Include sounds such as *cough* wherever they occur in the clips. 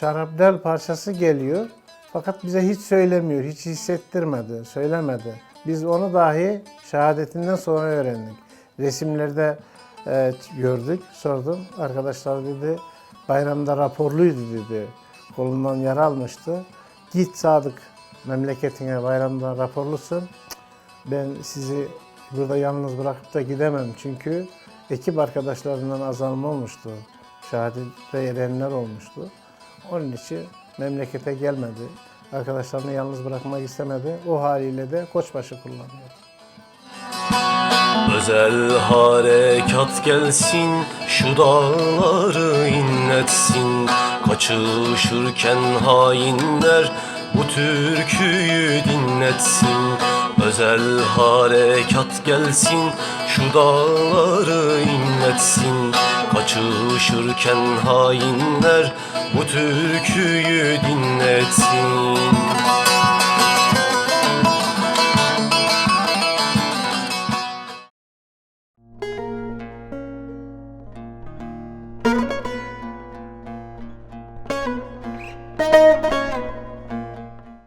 şarapnel parçası geliyor. Fakat bize hiç söylemiyor, hiç hissettirmedi, söylemedi. Biz onu dahi şehadetinden sonra öğrendik. Resimlerde e, gördük, sordum. Arkadaşlar dedi, bayramda raporluydu dedi. Kolundan yara almıştı. Git Sadık memleketine bayramda raporlusun. Ben sizi burada yalnız bırakıp da gidemem çünkü ekip arkadaşlarından azalma olmuştu. Şehadette erenler olmuştu. Onun için memlekete gelmedi. Arkadaşlarını yalnız bırakmak istemedi. O haliyle de koçbaşı kullanıyor. Özel harekat gelsin Şu dağları inletsin Kaçışırken hainler Bu türküyü dinletsin Özel harekat gelsin Şu dağları inletsin Kaçışırken hainler Bu türküyü dinletsin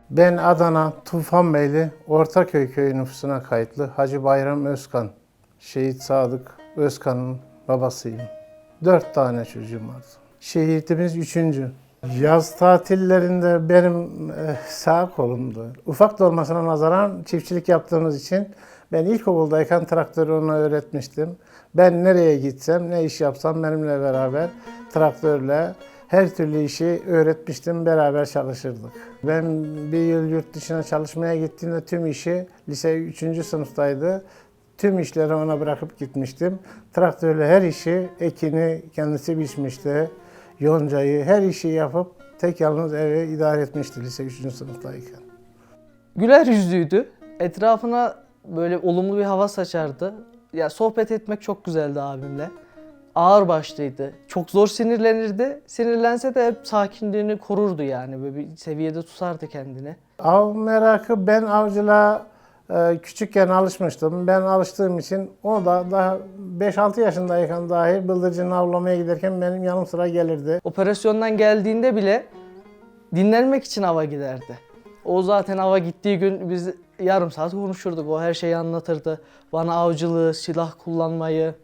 Ben Adana Tufanbeyli Ortaköy köyü nüfusuna kayıtlı Hacı Bayram Özkan. Şehit Sadık Özkan'ın babasıyım. Dört tane çocuğum vardı. Şehitimiz üçüncü. Yaz tatillerinde benim eh, sağ kolumdu. Ufak da olmasına nazaran çiftçilik yaptığımız için ben ilkokuldayken traktörü ona öğretmiştim. Ben nereye gitsem, ne iş yapsam benimle beraber traktörle her türlü işi öğretmiştim, beraber çalışırdık. Ben bir yıl yurt dışına çalışmaya gittiğimde tüm işi, lise 3. sınıftaydı, tüm işleri ona bırakıp gitmiştim. Traktörle her işi, ekini kendisi biçmişti, yoncayı, her işi yapıp tek yalnız evi idare etmişti lise 3. sınıftayken. Güler yüzlüydü. Etrafına böyle olumlu bir hava saçardı. Ya sohbet etmek çok güzeldi abimle. Ağır başlıydı. Çok zor sinirlenirdi. Sinirlense de hep sakinliğini korurdu yani. Böyle bir seviyede tutardı kendini. Av merakı ben avcılığa e, küçükken alışmıştım. Ben alıştığım için o da daha 5-6 yaşındayken dahi bıldırcını avlamaya giderken benim yanım sıra gelirdi. Operasyondan geldiğinde bile dinlenmek için hava giderdi. O zaten hava gittiği gün biz yarım saat konuşurduk. O her şeyi anlatırdı. Bana avcılığı, silah kullanmayı,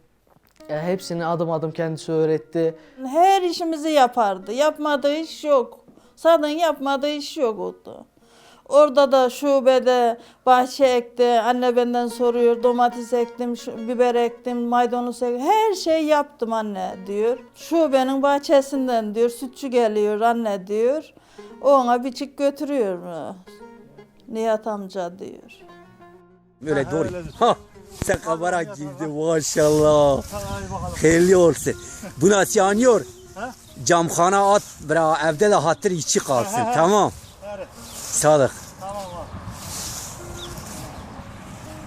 ya hepsini adım adım kendisi öğretti. Her işimizi yapardı. Yapmadığı iş yok. Zaten yapmadığı iş yok oldu. Orada da şubede bahçe ekti. Anne benden soruyor. Domates ektim, şu- biber ektim, maydanoz ektim. Her şey yaptım anne diyor. Şubenin bahçesinden diyor. Sütçü geliyor anne diyor. Ona biçik götürüyor. Nihat amca diyor. Böyle doğru. Ha, sen kamera girdi maşallah. Hayırlı olsun. Bu nasıl yanıyor? Camxana at, bra evde de hatır içi kalsın. tamam. Sadık.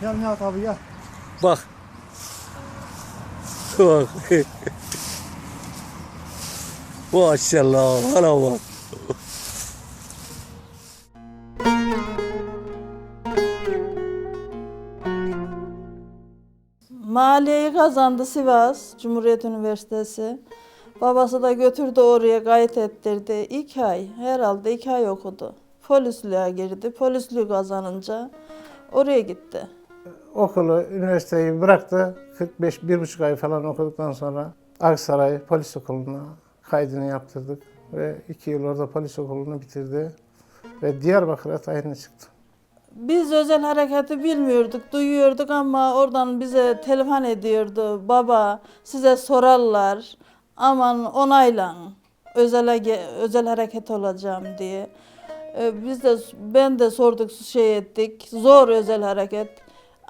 Gel Nihat abi gel. Bak. Bak. *laughs* maşallah. Hala bak. Maliyeyi kazandı Sivas Cumhuriyet Üniversitesi. Babası da götürdü oraya kayıt ettirdi. İki ay, herhalde iki ay okudu. Polisliğe girdi. Polisliği kazanınca oraya gitti. Okulu, üniversiteyi bıraktı. 45, bir buçuk ay falan okuduktan sonra Aksaray Polis Okulu'na kaydını yaptırdık. Ve iki yıl orada polis okulunu bitirdi. Ve Diyarbakır'a tayinli çıktı. Biz özel hareketi bilmiyorduk, duyuyorduk ama oradan bize telefon ediyordu. Baba size sorarlar, aman onaylan, özel, özel hareket olacağım diye. Ee, Biz de, ben de sorduk, şey ettik, zor özel hareket.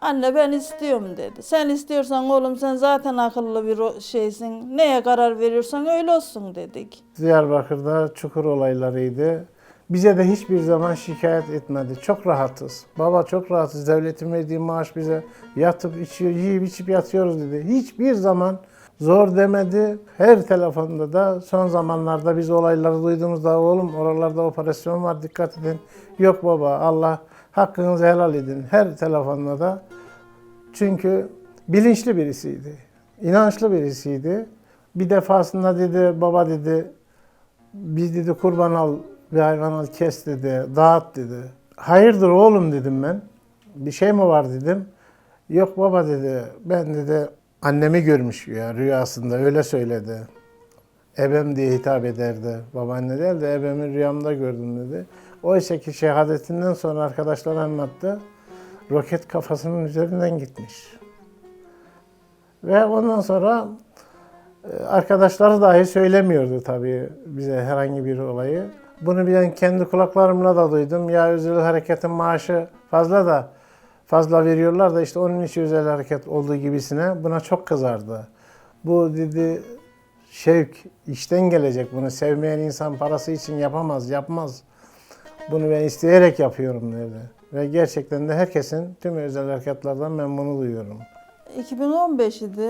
Anne ben istiyorum dedi. Sen istiyorsan oğlum sen zaten akıllı bir şeysin. Neye karar veriyorsan öyle olsun dedik. Diyarbakır'da çukur olaylarıydı. Bize de hiçbir zaman şikayet etmedi. Çok rahatız. Baba çok rahatız. Devletin verdiği maaş bize yatıp içiyor, yiyip içip yatıyoruz dedi. Hiçbir zaman zor demedi. Her telefonda da son zamanlarda biz olayları duyduğumuzda oğlum oralarda operasyon var dikkat edin. Yok baba Allah hakkınızı helal edin. Her telefonda da çünkü bilinçli birisiydi. inançlı birisiydi. Bir defasında dedi baba dedi Bir dedi kurban al, bir hayvan al kes dedi, dağıt dedi. Hayırdır oğlum dedim ben. Bir şey mi var dedim. Yok baba dedi, ben dedi annemi görmüş ya rüyasında öyle söyledi. Ebem diye hitap ederdi. Babaanne değil de ebemi rüyamda gördüm dedi. Oysa ki şehadetinden sonra arkadaşlar anlattı. Roket kafasının üzerinden gitmiş. Ve ondan sonra e, arkadaşları dahi söylemiyordu tabii bize herhangi bir olayı. Bunu ben kendi kulaklarımla da duydum. Ya özel hareketin maaşı fazla da fazla veriyorlar da işte onun için özel hareket olduğu gibisine buna çok kızardı. Bu dedi şevk işten gelecek bunu sevmeyen insan parası için yapamaz, yapmaz. Bunu ben isteyerek yapıyorum dedi. Ve gerçekten de herkesin tüm özel harekatlardan ben bunu duyuyorum. 2015 idi.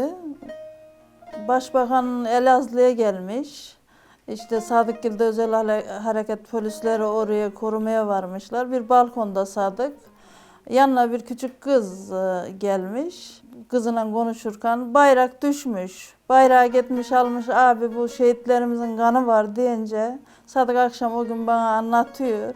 Başbakan Elazığ'a gelmiş. İşte Sadıkgil'de özel hareket polisleri oraya korumaya varmışlar. Bir balkonda Sadık. Yanına bir küçük kız e, gelmiş. Kızına konuşurken bayrak düşmüş. Bayrağı gitmiş almış abi bu şehitlerimizin kanı var deyince Sadık akşam o gün bana anlatıyor.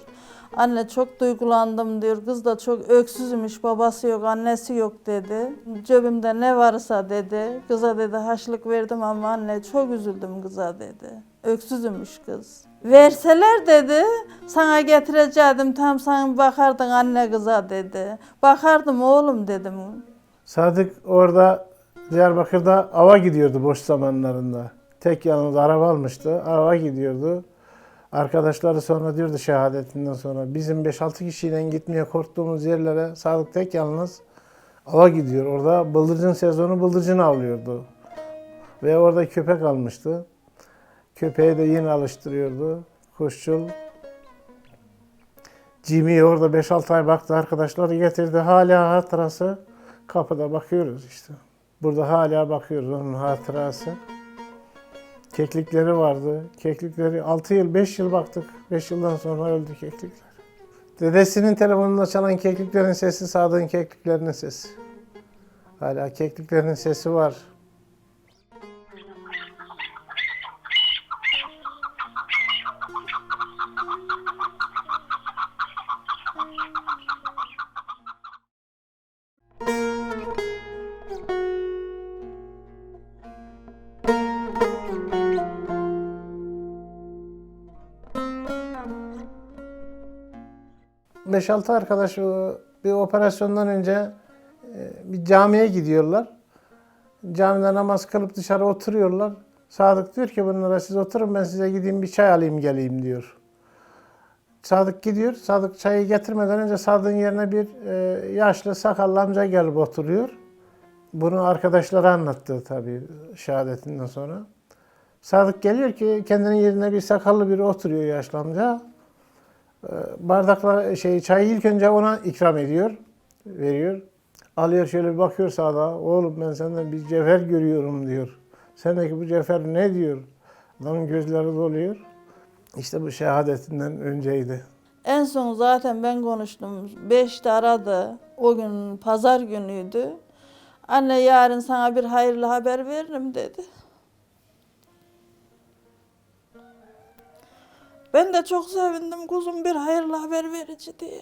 Anne çok duygulandım diyor. Kız da çok öksüzmüş. Babası yok, annesi yok dedi. Cebimde ne varsa dedi. Kıza dedi haşlık verdim ama anne çok üzüldüm kıza dedi. Öksüzmüş kız. Verseler dedi sana getirecektim tam sen bakardın anne kıza dedi. Bakardım oğlum dedim. Sadık orada Diyarbakır'da ava gidiyordu boş zamanlarında. Tek yalnız araba almıştı. Ava gidiyordu. Arkadaşları sonra diyordu şehadetinden sonra bizim 5-6 kişiyle gitmeye korktuğumuz yerlere Sadık tek yalnız ava gidiyor. Orada bıldırcın sezonu bıldırcın avlıyordu. Ve orada köpek almıştı. Köpeği de yine alıştırıyordu. Kuşçul. Jimmy orada 5-6 ay baktı arkadaşları getirdi. Hala hatırası kapıda bakıyoruz işte. Burada hala bakıyoruz onun hatırası. Keklikleri vardı. Keklikleri 6 yıl, 5 yıl baktık. 5 yıldan sonra öldü keklikler. Dedesinin telefonunda çalan kekliklerin sesi Sadık'ın kekliklerinin sesi. Hala kekliklerin sesi var. Beş altı arkadaş o bir operasyondan önce e, bir camiye gidiyorlar. Camide namaz kılıp dışarı oturuyorlar. Sadık diyor ki bunlara siz oturun ben size gideyim bir çay alayım geleyim diyor. Sadık gidiyor. Sadık çayı getirmeden önce Sadık'ın yerine bir e, yaşlı sakallı amca gelip oturuyor. Bunu arkadaşlara anlattı tabii şehadetinden sonra. Sadık geliyor ki kendinin yerine bir sakallı biri oturuyor yaşlı amca. Ee, Bardakla şey çayı ilk önce ona ikram ediyor, veriyor. Alıyor şöyle bir bakıyor sağda. Oğlum ben senden bir cevher görüyorum diyor. Sendeki bu cevher ne diyor? Adamın gözleri doluyor. İşte bu şehadetinden önceydi. En son zaten ben konuştum. Beşte aradı. O gün pazar günüydü. Anne yarın sana bir hayırlı haber veririm dedi. Ben de çok sevindim kuzum bir hayırlı haber verici diye.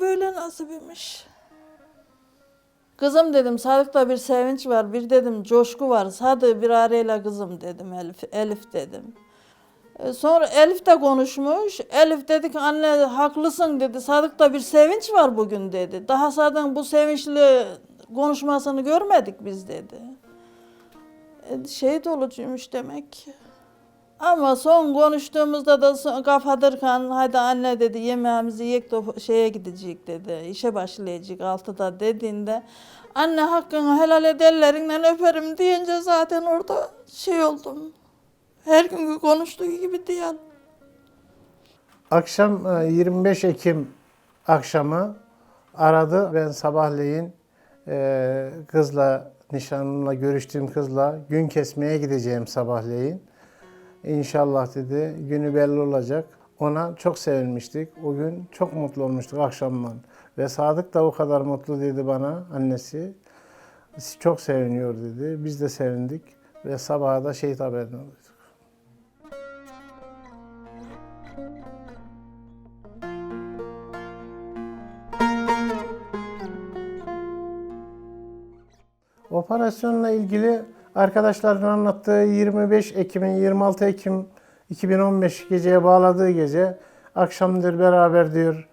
Böyle nasip imiş. Kızım dedim Sadık'ta bir sevinç var, bir dedim coşku var. Sadık bir arayla kızım dedim Elif, Elif dedim. E, Sonra Elif de konuşmuş. Elif dedi ki anne haklısın dedi. Sadık'ta bir sevinç var bugün dedi. Daha Sadık'ın bu sevinçli konuşmasını görmedik biz dedi. E, Şehit olucuymuş demek ki. Ama son konuştuğumuzda da son- kafadırken hadi anne dedi yemeğimizi yiyek de şeye gidecek dedi. işe başlayacak altıda dediğinde anne hakkını helal et öperim deyince zaten orada şey oldum. Her günkü konuştuğu gibi değil. Akşam e, 25 Ekim akşamı aradı. Ben sabahleyin e, kızla, nişanlımla görüştüğüm kızla gün kesmeye gideceğim sabahleyin. İnşallah dedi günü belli olacak. Ona çok sevinmiştik. O gün çok mutlu olmuştuk akşamdan. Ve Sadık da o kadar mutlu dedi bana annesi. Çok seviniyor dedi. Biz de sevindik. Ve sabaha da şehit haberini duyduk. Operasyonla ilgili arkadaşların anlattığı 25 Ekim'in 26 Ekim 2015 geceye bağladığı gece akşamdır beraber diyor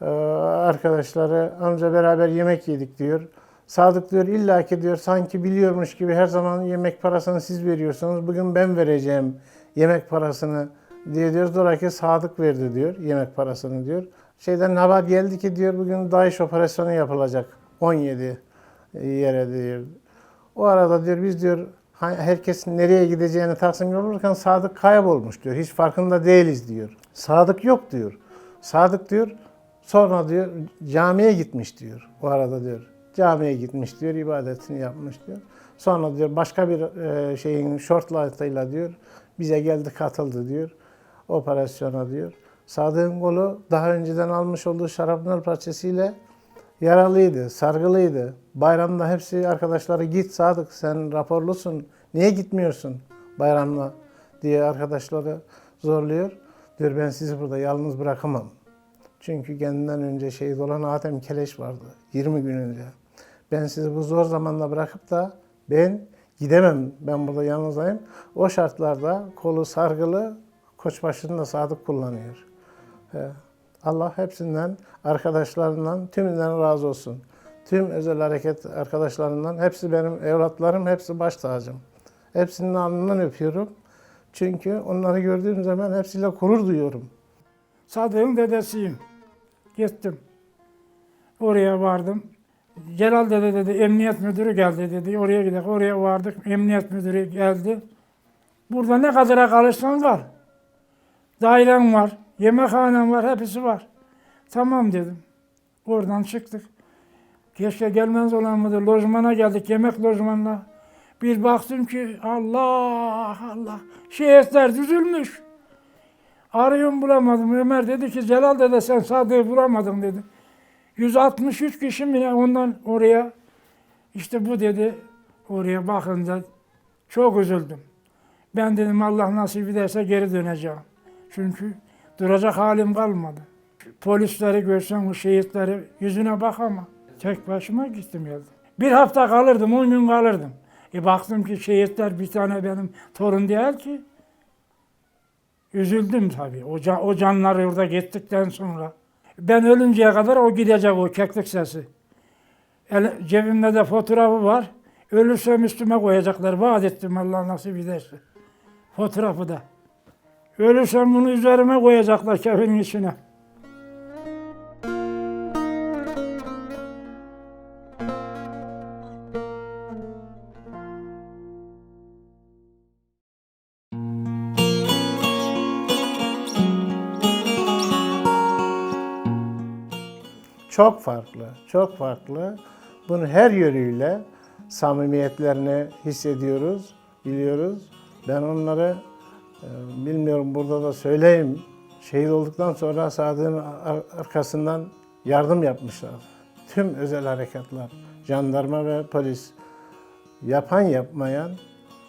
e, arkadaşları amca beraber yemek yedik diyor. Sadık diyor illaki diyor sanki biliyormuş gibi her zaman yemek parasını siz veriyorsunuz. Bugün ben vereceğim yemek parasını diye diyor. Zoraki Sadık verdi diyor yemek parasını diyor. Şeyden haber geldi ki diyor bugün DAEŞ operasyonu yapılacak 17 yere diyor. O arada diyor biz diyor ha- herkes nereye gideceğini tahsin olurken Sadık kaybolmuş diyor. Hiç farkında değiliz diyor. Sadık yok diyor. Sadık diyor sonra diyor camiye gitmiş diyor. O arada diyor camiye gitmiş diyor ibadetini yapmış diyor. Sonra diyor başka bir e, şeyin short light'ıyla diyor bize geldi katıldı diyor operasyona diyor. Sadık'ın kolu daha önceden almış olduğu şarapnel parçasıyla yaralıydı, sargılıydı. Bayramda hepsi arkadaşları git Sadık sen raporlusun. Niye gitmiyorsun bayramla diye arkadaşları zorluyor. Diyor ben sizi burada yalnız bırakamam. Çünkü kendinden önce şehit olan Adem Keleş vardı 20 gün önce. Ben sizi bu zor zamanda bırakıp da ben gidemem. Ben burada yalnızdayım. O şartlarda kolu sargılı koçbaşını da Sadık kullanıyor. He. Allah hepsinden, arkadaşlarından, tümünden razı olsun. Tüm özel hareket arkadaşlarından, hepsi benim evlatlarım, hepsi baş tacım. Hepsinin alnından öpüyorum. Çünkü onları gördüğüm zaman hepsiyle gurur duyuyorum. Sadık'ın dedesiyim. Gittim. Oraya vardım. Celal dede dedi, emniyet müdürü geldi dedi. Oraya gidelim. Oraya vardık. Emniyet müdürü geldi. Burada ne kadara kalırsan kal. Dairem var, yemekhanem var, hepsi var. Tamam dedim. Oradan çıktık. Keşke gelmez olan mıdır? Lojmana geldik, yemek lojmanına. Bir baktım ki Allah Allah, şehitler düzülmüş. Arıyorum bulamadım. Ömer dedi ki Celal dede sen Sadık'ı bulamadın dedi. 163 kişi mi ondan oraya işte bu dedi oraya bakınca çok üzüldüm. Ben dedim Allah nasip ederse geri döneceğim. Çünkü duracak halim kalmadı. Polisleri görsem şehitleri yüzüne bakama. Tek başıma gittim geldim. Bir hafta kalırdım, on gün kalırdım. E baktım ki şehitler bir tane benim torun değil ki. Üzüldüm tabii. O, can, o canlar orada gittikten sonra. Ben ölünceye kadar o gidecek o keklik sesi. El, cebimde de fotoğrafı var. Ölürsem üstüme koyacaklar. Vaat ettim Allah nasip ederse. Fotoğrafı da. Ölürsem bunu üzerime koyacaklar kefenin içine. Çok farklı, çok farklı. Bunu her yönüyle samimiyetlerini hissediyoruz, biliyoruz. Ben onları bilmiyorum burada da söyleyeyim. Şehit olduktan sonra Sadık'ın ar- arkasından yardım yapmışlar. Tüm özel harekatlar, jandarma ve polis yapan yapmayan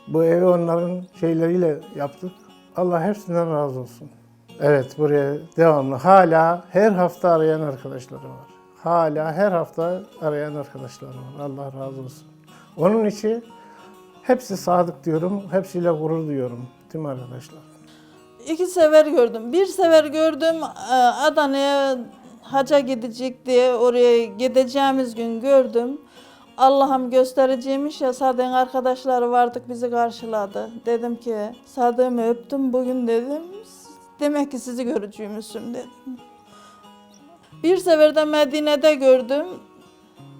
bu evi onların şeyleriyle yaptık. Allah hepsinden razı olsun. Evet buraya devamlı hala her hafta arayan arkadaşları var. Hala her hafta arayan arkadaşları var. Allah razı olsun. Onun için hepsi sadık diyorum. Hepsiyle gurur duyuyorum tüm arkadaşlar. İki sefer gördüm. Bir sefer gördüm e, Adana'ya haca gidecek diye oraya gideceğimiz gün gördüm. Allah'ım göstereceğimiş ya Sadık'ın arkadaşları vardık bizi karşıladı. Dedim ki Sadık'ımı öptüm bugün dedim. Demek ki sizi göreceğimizsin dedim. Bir sefer de Medine'de gördüm.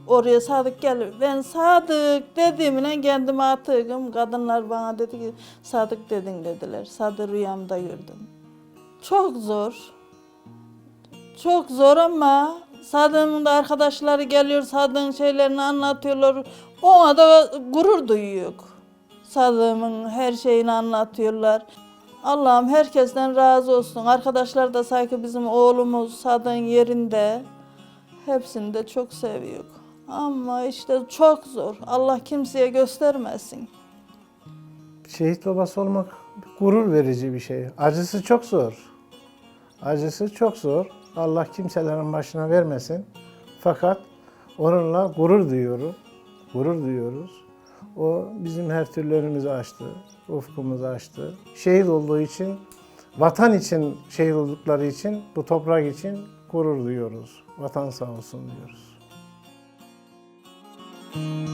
Oraya Sadık gelir. Ben Sadık dediğimle kendime atığım. Kadınlar bana dedi ki Sadık dedin dediler. Sadık rüyamda gördüm. Çok zor. Çok zor ama Sadık'ın da arkadaşları geliyor, Sadık'ın şeylerini anlatıyorlar. Ona da gurur duyuyor. Sadık'ın her şeyini anlatıyorlar. Allah'ım herkesten razı olsun. Arkadaşlar da sanki bizim oğlumuz Sadık'ın yerinde. Hepsini de çok seviyor. Ama işte çok zor. Allah kimseye göstermesin. Şehit babası olmak gurur verici bir şey. Acısı çok zor. Acısı çok zor. Allah kimselerin başına vermesin. Fakat onunla gurur duyuyorum. Gurur duyuyoruz. O bizim her türlü önümüzü açtı. Ufkumuzu açtı. Şehit olduğu için, vatan için şehit oldukları için, bu toprak için gurur duyuyoruz. Vatan sağ olsun diyoruz. Thank you.